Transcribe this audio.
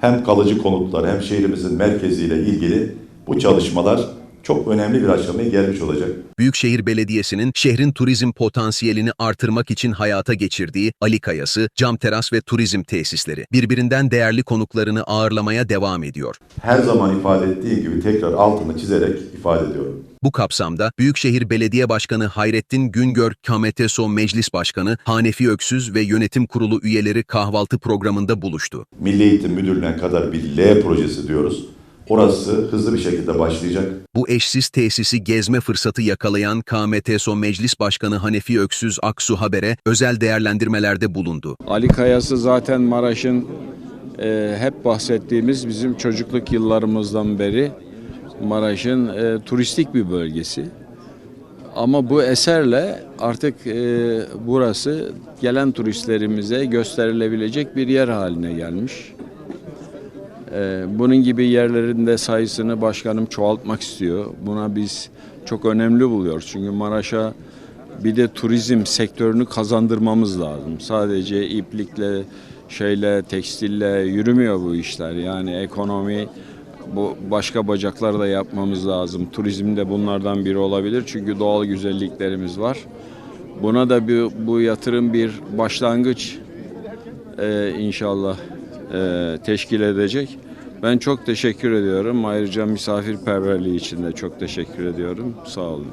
Hem kalıcı konutlar hem şehrimizin merkeziyle ilgili bu çalışmalar çok önemli bir aşamaya gelmiş olacak. Büyükşehir Belediyesi'nin şehrin turizm potansiyelini artırmak için hayata geçirdiği Ali Kayası, cam teras ve turizm tesisleri birbirinden değerli konuklarını ağırlamaya devam ediyor. Her zaman ifade ettiği gibi tekrar altını çizerek ifade ediyorum. Bu kapsamda Büyükşehir Belediye Başkanı Hayrettin Güngör, KMTSO Meclis Başkanı Hanefi Öksüz ve yönetim kurulu üyeleri kahvaltı programında buluştu. Milli Eğitim Müdürlüğü'ne kadar bir L projesi diyoruz. Orası hızlı bir şekilde başlayacak. Bu eşsiz tesisi gezme fırsatı yakalayan KMTSO Meclis Başkanı Hanefi Öksüz Aksu Haber'e özel değerlendirmelerde bulundu. Ali Kayası zaten Maraş'ın e, hep bahsettiğimiz bizim çocukluk yıllarımızdan beri Maraş'ın e, turistik bir bölgesi. Ama bu eserle artık e, burası gelen turistlerimize gösterilebilecek bir yer haline gelmiş. E, bunun gibi yerlerin de sayısını başkanım çoğaltmak istiyor. Buna biz çok önemli buluyoruz. Çünkü Maraş'a bir de turizm sektörünü kazandırmamız lazım. Sadece iplikle, şeyle, tekstille yürümüyor bu işler. Yani ekonomi bu başka bacaklar da yapmamız lazım. Turizm de bunlardan biri olabilir. Çünkü doğal güzelliklerimiz var. Buna da bir, bu yatırım bir başlangıç e, inşallah e, teşkil edecek. Ben çok teşekkür ediyorum. Ayrıca misafirperverliği için de çok teşekkür ediyorum. Sağ olun.